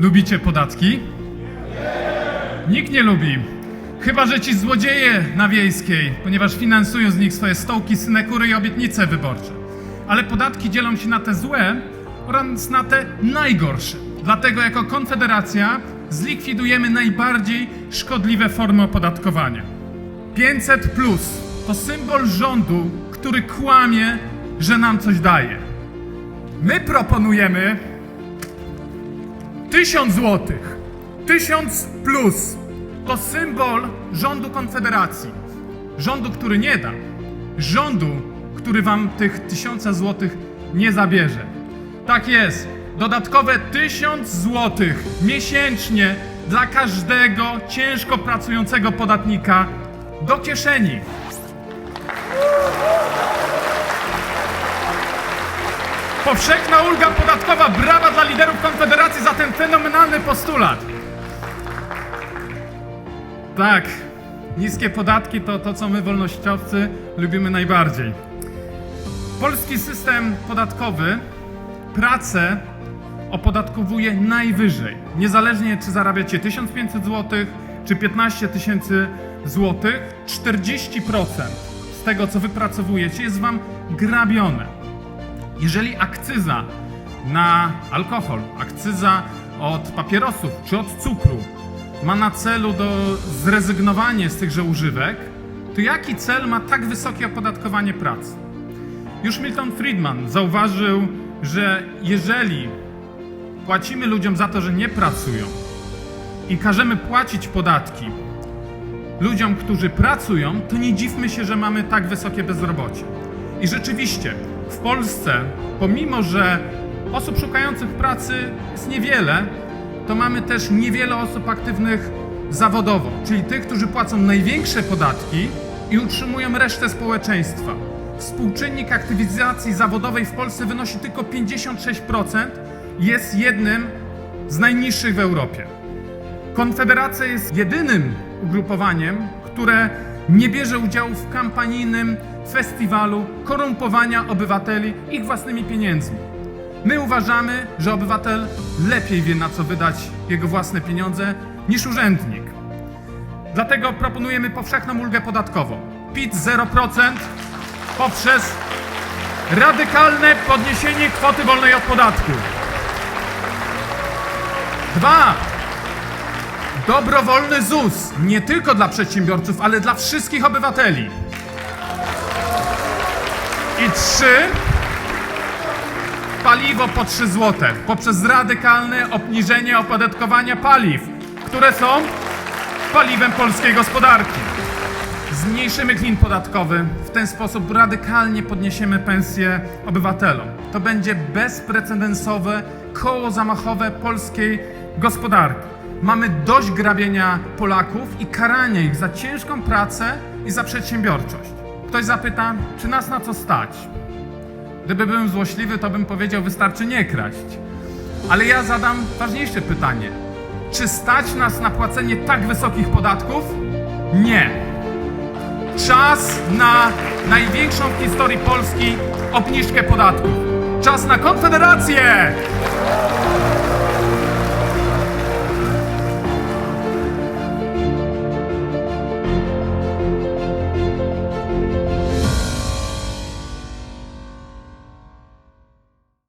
Lubicie podatki? Nikt nie lubi. Chyba, że ci złodzieje na wiejskiej, ponieważ finansują z nich swoje stołki, synekury i obietnice wyborcze. Ale podatki dzielą się na te złe oraz na te najgorsze. Dlatego jako Konfederacja zlikwidujemy najbardziej szkodliwe formy opodatkowania. 500 plus to symbol rządu, który kłamie, że nam coś daje. My proponujemy 1000 złotych. 1000 plus to symbol rządu Konfederacji. Rządu, który nie da. Rządu, który wam tych 1000 złotych nie zabierze. Tak jest. Dodatkowe 1000 złotych miesięcznie dla każdego ciężko pracującego podatnika do kieszeni. Powszechna ulga podatkowa. Brawa dla liderów Konfederacji za ten fenomenalny postulat. Tak, niskie podatki to to, co my wolnościowcy lubimy najbardziej. Polski system podatkowy pracę opodatkowuje najwyżej. Niezależnie czy zarabiacie 1500 zł, czy 15 tysięcy złotych, 40% z tego, co wypracowujecie, jest wam grabione. Jeżeli akcyza na alkohol, akcyza od papierosów czy od cukru ma na celu do zrezygnowanie z tychże używek, to jaki cel ma tak wysokie opodatkowanie pracy? Już Milton Friedman zauważył, że jeżeli płacimy ludziom za to, że nie pracują i każemy płacić podatki ludziom, którzy pracują, to nie dziwmy się, że mamy tak wysokie bezrobocie. I rzeczywiście, w Polsce, pomimo że osób szukających pracy jest niewiele, to mamy też niewiele osób aktywnych zawodowo, czyli tych, którzy płacą największe podatki i utrzymują resztę społeczeństwa. Współczynnik aktywizacji zawodowej w Polsce wynosi tylko 56%, jest jednym z najniższych w Europie. Konfederacja jest jedynym ugrupowaniem, które nie bierze udziału w kampanijnym festiwalu korumpowania obywateli ich własnymi pieniędzmi. My uważamy, że obywatel lepiej wie, na co wydać jego własne pieniądze niż urzędnik. Dlatego proponujemy powszechną ulgę podatkową. PIT 0% poprzez radykalne podniesienie kwoty wolnej od podatku. Dwa. Dobrowolny ZUS nie tylko dla przedsiębiorców, ale dla wszystkich obywateli. I trzy. Paliwo po 3 zł poprzez radykalne obniżenie opodatkowania paliw, które są paliwem polskiej gospodarki. Zmniejszymy klin podatkowy, w ten sposób radykalnie podniesiemy pensje obywatelom. To będzie bezprecedensowe koło zamachowe polskiej gospodarki. Mamy dość grabienia Polaków i karania ich za ciężką pracę i za przedsiębiorczość. Ktoś zapyta, czy nas na co stać? Gdyby byłem złośliwy, to bym powiedział, wystarczy nie kraść. Ale ja zadam ważniejsze pytanie. Czy stać nas na płacenie tak wysokich podatków? Nie. Czas na największą w historii Polski obniżkę podatków. Czas na konfederację!